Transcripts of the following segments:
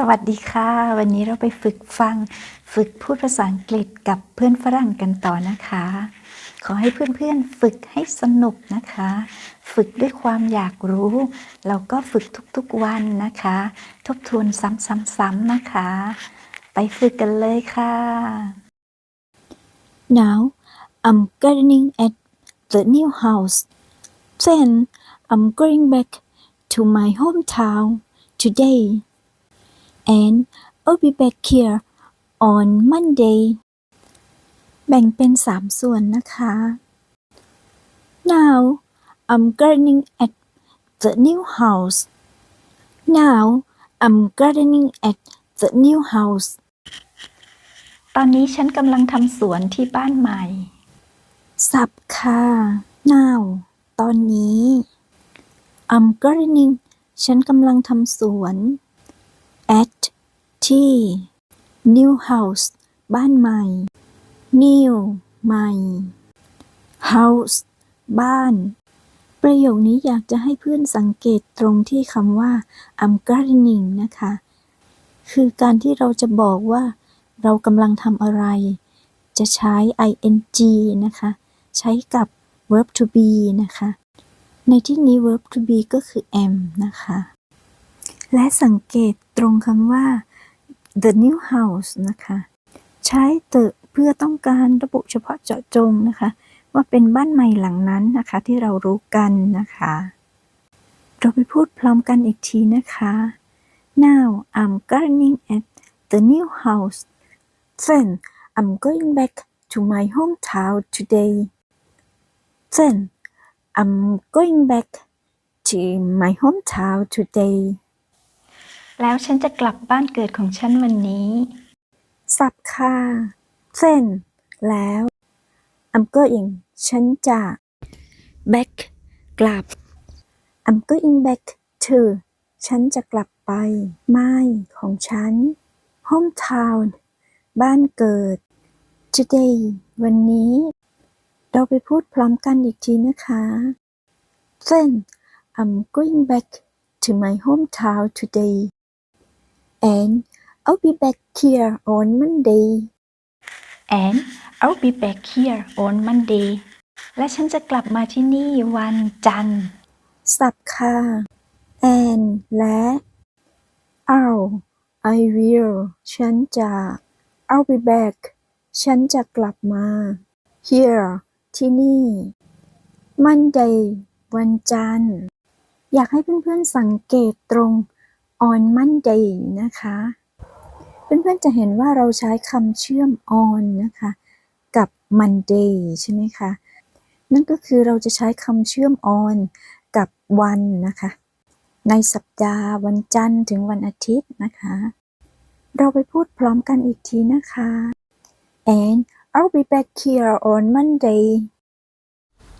สวัสดีค่ะ วันนี้เราไปฝึกฟัง ฝึกพูดภาษาอังกฤษกับเพื่อนฝรั่งกันต่อนะคะ ขอให้เพื่อนๆ ฝึกให้สนุกนะคะ ฝึกด้วยความอยากรู้ แล้วก็ฝึกทุกๆวันนะคะ ทบทวนซ้ำๆๆนะคะ ไปฝึกกันเลยค่ะ Now I'm gardening at the new house then I'm going back to my hometown today and I'll be back here on Monday แบ่งเป็นสามส่วนนะคะ Now I'm gardening at the new house Now I'm gardening at the new house ตอนนี้ฉันกำลังทำสวนที่บ้านใหม่สับค่ะ now ตอนนี้ I'm gardening ฉันกำลังทำสวน at t ที่ new house บ้านใหม่ new ใหม่ house บ้าน ประโยคนี้อยากจะให้เพื่อนสังเกตตรงที่คำว่า I'm gardening นะคะ คือการที่เราจะบอกว่า เรากำลังทำอะไร จะใช้ ing นะคะ ใช้กับ verb to be นะคะ ในที่นี้ verb to be ก็คือ am นะคะและสังเกตตรงคำว่า the new house นะคะ ใช้เตึเพื่อต้องการระบุเฉพาะเจาะจงนะคะ ว่าเป็นบ้านใหม่หลังนั้นนะคะ ที่เรารู้กันนะคะเราไปพูดพร้อมกันอีกทีนะคะ now I'm gardening at the new house then I'm going back to my hometown today then I'm going back to my hometown today แล้ว ฉันจะกลับบ้านเกิดของฉันวันนี้ สับค่าเส้น แล้วอัมเกออิงฉันจะ back กลับอัมเกออิง back เธอฉันจะกลับไป ไม่ของฉัน hometown บ้านเกิด today วันนี้ เราไปพูดพร้อมกันอีกทีนะคะ then I'm going back to my hometown today and I'll be back here on Monday and I'll be back here on Monday และฉันจะกลับมาที่นี่วันจันทร์สับค่ะ and และ I'll I will ฉันจะ I'll be back ฉันจะกลับมา here ที่นี่ Monday วันจันทร์ อยากให้เพื่อนๆสังเกตตรงออนมั่นใจนะคะเพื่อนๆจะเห็นว่าเราใช้คำเชื่อมออนนะคะ กับ Monday ใช่ไหมคะ นั่นก็คือเราจะใช้คำเชื่อมออนกับวัน นะคะ ในสัปดาห์วันจันทร์ถึงวันอาทิตย์นะคะ เราไปพูดพร้อมกันอีกทีนะคะ and I'll be back here on Monday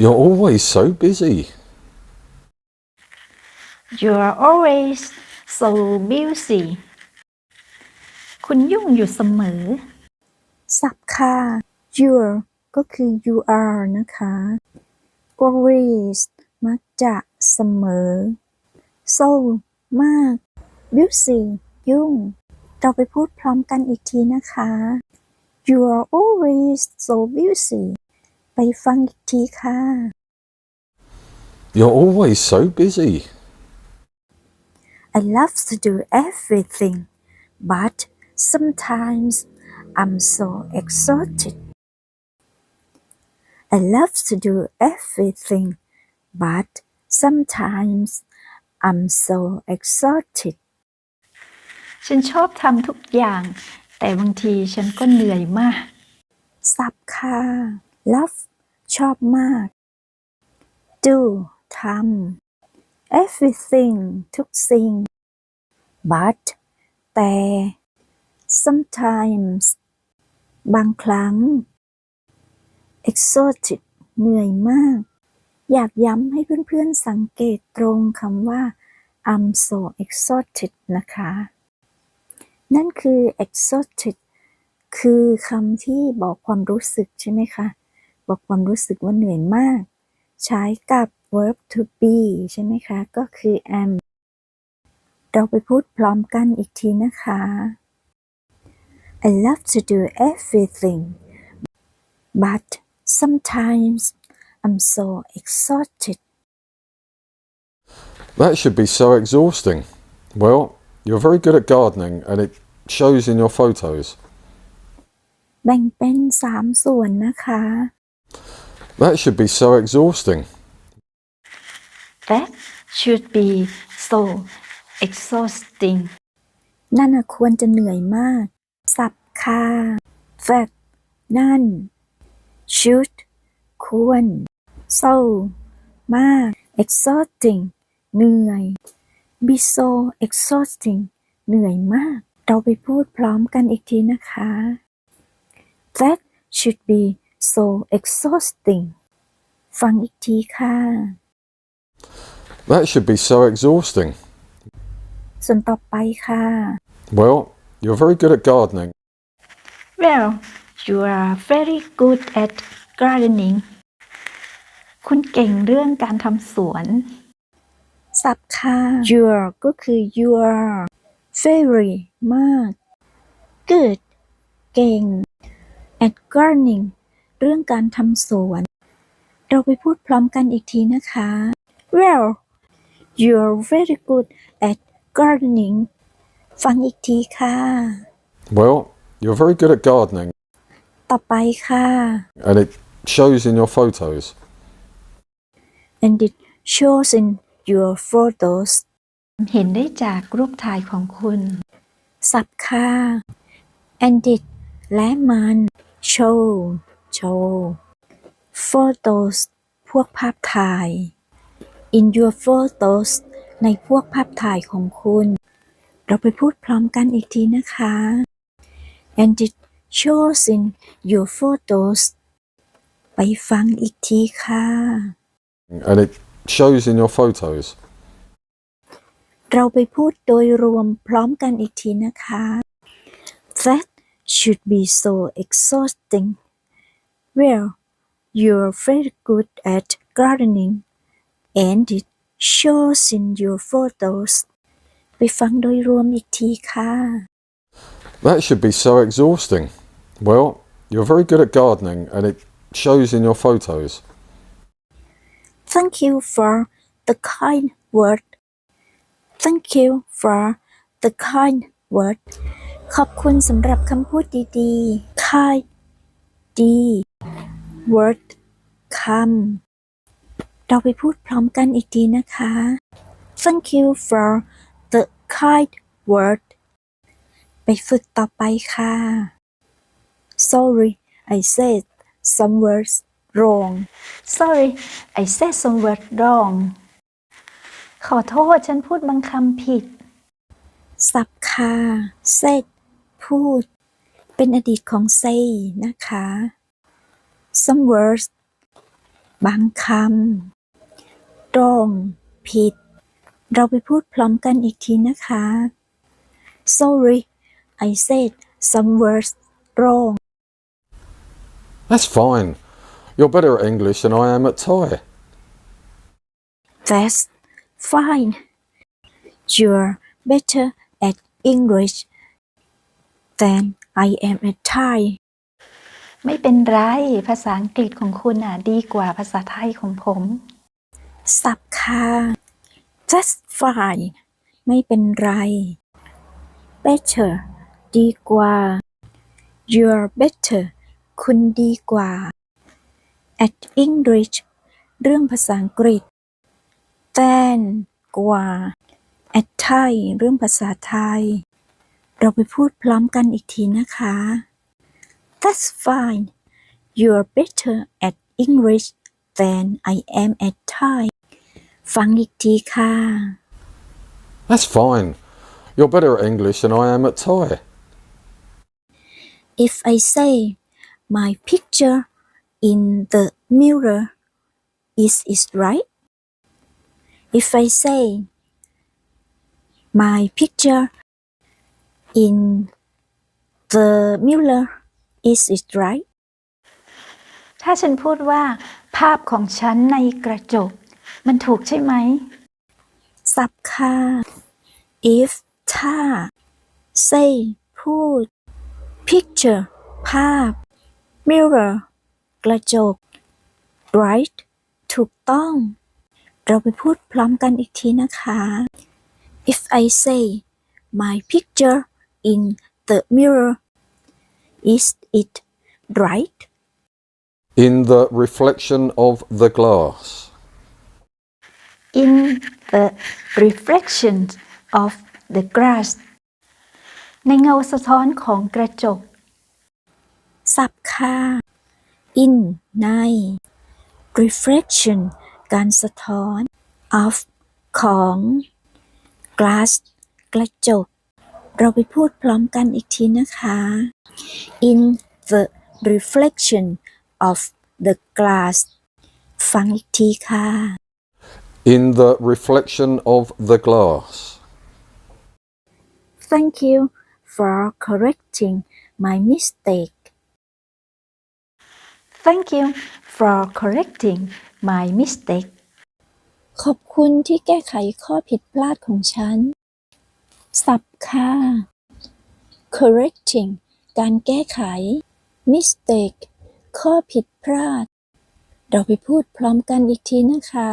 You're always so busy You're always so busy คุณยุ่งอยู่เสมอ สับค่ะ your ก็คือ you are นะคะ always มักจะเสมอ so มาก busy ยุ่ง เราไปพูดพร้อมกันอีกทีนะคะ you are always so busy ไปฟังอีกทีค่ะ You're always so busy I love to do everything, but sometimes I'm so exhausted. I love to do everything, but sometimes I'm so exhausted. ฉันชอบทำทุกอย่าง แต่บางทีฉันก็เหนื่อยมากสับค่า love ชอบมาก do ทำ everything ทุกสิ่ง but แต่ sometimes บางครั้ง e x h a u s t e d เหนื่อยมาก อยากย้ำให้เพื่อนๆสังเกตตรงคำว่า I'm so e x h a u s t e d นะคะ นั่นคือ e x h a u s t e d คือคำที่บอกความรู้สึกใช่ไหมคะ บอกความรู้สึกว่าเหนื่อยมาก ใช้กับ verb to be ใช่ไหมคะ ก็คือ am เราไปพูดพร้อมกันอีกทีนะคะ I love to do everything but sometimes I'm so exhausted That should be so exhausting Well you're very good at gardening and it shows in your photos แบ่งเป็นสามส่วนนะคะ That should be so exhausting that should be so exhausting นั่นควรจะเหนื่อยมาก สับค่า h a t นั่น should ควร so มาก exhausting เหนื่อย be so exhausting เหนื่อยมาก เราไปพูดพร้อมกันอีกทีนะคะ that should be so exhausting ฟังอีกทีค่ะ That should be so exhausting. ส่วนต่อไปค่ะ Well, you're very good at gardening. Well, you are very good at gardening. คุณเก่งเรื่องการทำสวนสับค่ะ your ก็คือ your very มาก good เก่ง at gardening เรื่องการทำสวน เราไปพูดพร้อมกันอีกทีนะคะ well you're very good at gardening ฟังอีกทีค่ะ well you're very good at gardening ต่อไปค่ะ and it shows in your photos and it shows in your photos เห็นได้จากรูปถ่ายของคุณ สับค่ะ and it และมัน show show photos พวกภาพถ่าย in your photos ในพวกภาพถ่ายของคุณ เราไปพูดพร้อมกันอีกทีนะคะ and it shows in your photos ไปฟังอีกทีค่ะ and it shows in your photos เราไปพูดโดยรวมพร้อมกันอีกทีนะคะ that should be so exhausting well you're very good at gardening and it shows in your photos ไปฟังโดยรวมอีกทีค่ะ That should be so exhausting. Well, you're very good at gardening and it shows in your photos. Thank you for the kind word. Thank you for the kind word. ขอบคุณสำหรับคำพูดดีๆ kind ดี word คำเราไปพูดพร้อมกันอีกทีนะคะ Thank you for the kind word ไปฝึกต่อไปค่ะ Sorry I said some words wrong Sorry I said some words wrong ขอโทษฉันพูดบางคำผิดสับคา said พูดเป็นอดีตของ say นะคะ some words บางคำตรงผิด เราไปพูดพร้อมกันอีกทีนะคะ Sorry I said some words wrong That's fine You're better at English than I am at Thai That's fine You're better at English than I am at Thai ไม่เป็นไร ภาษาอังกฤษของคุณอ่ะดีกว่าภาษาไทยของผมสับค่ะ just fine ไม่เป็นไร better ดีกว่า you're better คุณดีกว่า at English เรื่องภาษาอังกฤษ than กว่า at Thai เรื่องภาษาไทย เราไปพูดพร้อมกันอีกทีนะคะ that's fine you're better at English than I am at Thai ฟังอีกทีค่ะ That's fine. You're better at English than I am at Thai. If I say my picture in the mirror, is it right? If I say my picture in the mirror, is it right? ถ้าฉันพูดว่า ภาพของฉันในกระจกมันถูกใช่ไหม สับค่ะ if ถ้า say พูด picture ภาพ mirror กระจก right ถูกต้อง เราไปพูดพร้อมกันอีกทีนะคะ if I say my picture in the mirror is it right in the reflection of the glass in the reflection of the glass ในเงาสะท้อนของกระจกสับค่า in ใน reflection การสะท้อน of ของ glass กระจก เราไปพูดพร้อมกันอีกทีนะคะ in the reflection of the glass ฟังอีกทีค่ะ in the reflection of the glass. Thank you for correcting my mistake. Thank you for correcting my mistake. ขอบคุณที่แก้ไขข้อผิดพลาดของฉัน สับค่า correcting การแก้ไข mistake ข้อผิดพลาด เราไปพูดพร้อมกันอีกทีนะคะ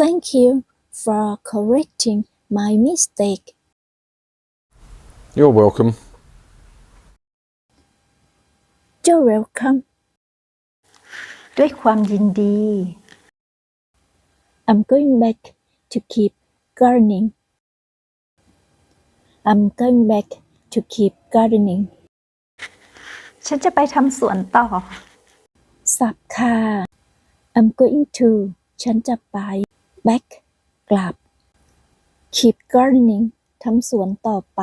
Thank you for correcting my mistake. You're welcome. You're welcome. ด้วยความยินดี I'm going back to keep gardening. I'm going back to keep gardening. ฉันจะไปทำสวนต่อสับค่ะ I'm going to ฉันจะไป back กลับ keep gardening ทำสวนต่อไป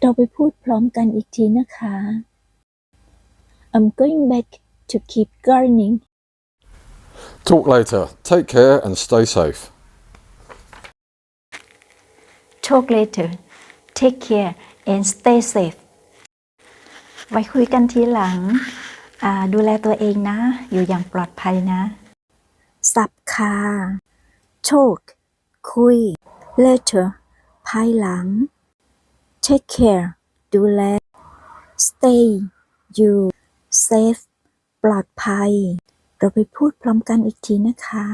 เราไปพูดพร้อมกันอีกทีนะคะ I'm going back to keep gardening Talk later. Take care and stay safe. Talk later. Take care and stay safe. ไว้คุยกันทีหลัง ดูแลตัวเองนะอยู่อย่างปลอดภัยนะสับคา talk คุย later ภายหลัง take care ดูแล stay อยู่ safe ปลอดภัย เราไปพูดพร้อมกันอีกทีนะคะ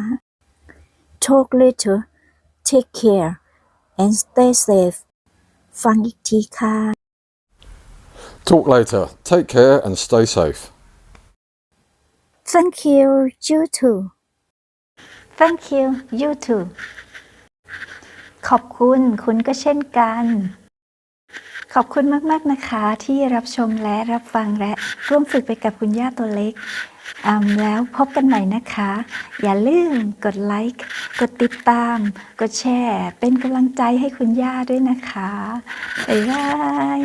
talk later take care and stay safe ฟังอีกทีค่ะ Talk later. Take care and stay safe. Thank you. You too. thank you you too ขอบคุณคุณก็เช่นกัน ขอบคุณมาก ๆ นะคะ ที่รับชมและรับฟังและร่วมฝึกไปกับคุณย่าตัวเล็ก แล้วพบกันใหม่นะคะ อย่าลืมกดไลค์ กดติดตาม กดแชร์ เป็นกำลังใจให้คุณย่าด้วยนะคะบ๊ายบาย